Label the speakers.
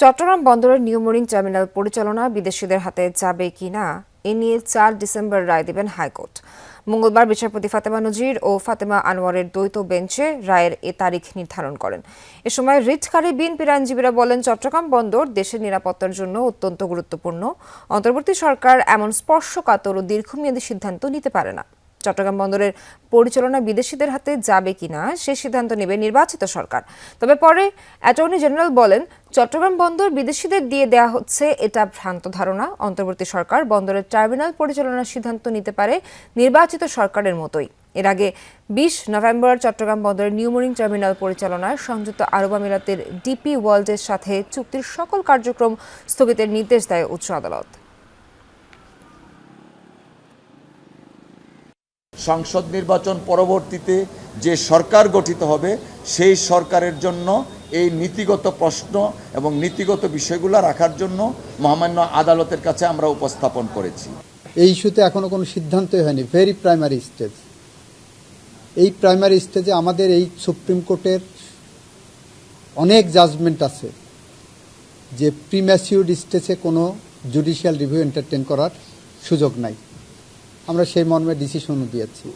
Speaker 1: চট্টগ্রাম বন্দরের New Mooring terminal পরিচালনা বিদেশিদের হাতে যাবে কিনা, এ নিয়ে চার ডিসেম্বর রায় দেবেন হাইকোর্ট। মঙ্গলবার বিচারপতি ফাতেমা নজির ও ফাতেমা আনোয়ারের দ্বৈত বেঞ্চে রায়ের এ তারিখ নির্ধারণ করেন। এ সময় রিটকারী বিএনপির আইনজীবীরা বলেন, চট্টগ্রাম বন্দর দেশের নিরাপত্তার জন্য অত্যন্ত গুরুত্বপূর্ণ। অন্তর্বর্তী সরকার এমন স্পর্শকাতর ও দীর্ঘমেয়াদী সিদ্ধান্ত নিতে পারে না। চট্টগ্রাম বন্দরের পরিচালনা বিদেশিদের হাতে যাবে কিনা, সে সিদ্ধান্ত নেবে নির্বাচিত সরকার। তবে পরে অ্যাটর্নি জেনারেল বলেন চট্টগ্রাম বন্দর বিদেশিদের দিয়ে দেয়া হচ্ছে এটা ভ্রান্ত ধারণা। অন্তর্বর্তী সরকার বন্দরের টার্মিনাল পরিচালনার সিদ্ধান্ত নিতে পারে নির্বাচিত সরকারের মতোই। এর আগে বিশ নভেম্বর চট্টগ্রাম বন্দরের নিউমোরিং টার্মিনাল পরিচালনায় সংযুক্ত আরব আমিরাতের ডিপি ওয়ার্ল্ডের সাথে চুক্তির সকল কার্যক্রম স্থগিতের নির্দেশ দেয় উচ্চ আদালত।
Speaker 2: সংসদ নির্বাচন পরবর্তীতে যে সরকার গঠিত হবে, সেই সরকারের জন্য এই নীতিগত প্রশ্ন এবং নীতিগত বিষয়গুলো রাখার জন্য মহামান্য আদালতের কাছে আমরা উপস্থাপন করেছি।
Speaker 3: এই ইস্যুতে এখনও কোনো সিদ্ধান্তই হয়নি। ভেরি প্রাইমারি স্টেজ এই প্রাইমারি স্টেজে আমাদের এই সুপ্রিম কোর্টের অনেক জাজমেন্ট আছে যে প্রিম্যাসিউড স্টেজে কোনো জুডিশিয়াল রিভিউ এন্টারটেন করার সুযোগ নাই। আমরা সেই মর্মে ডিসিশনও দিয়েছি।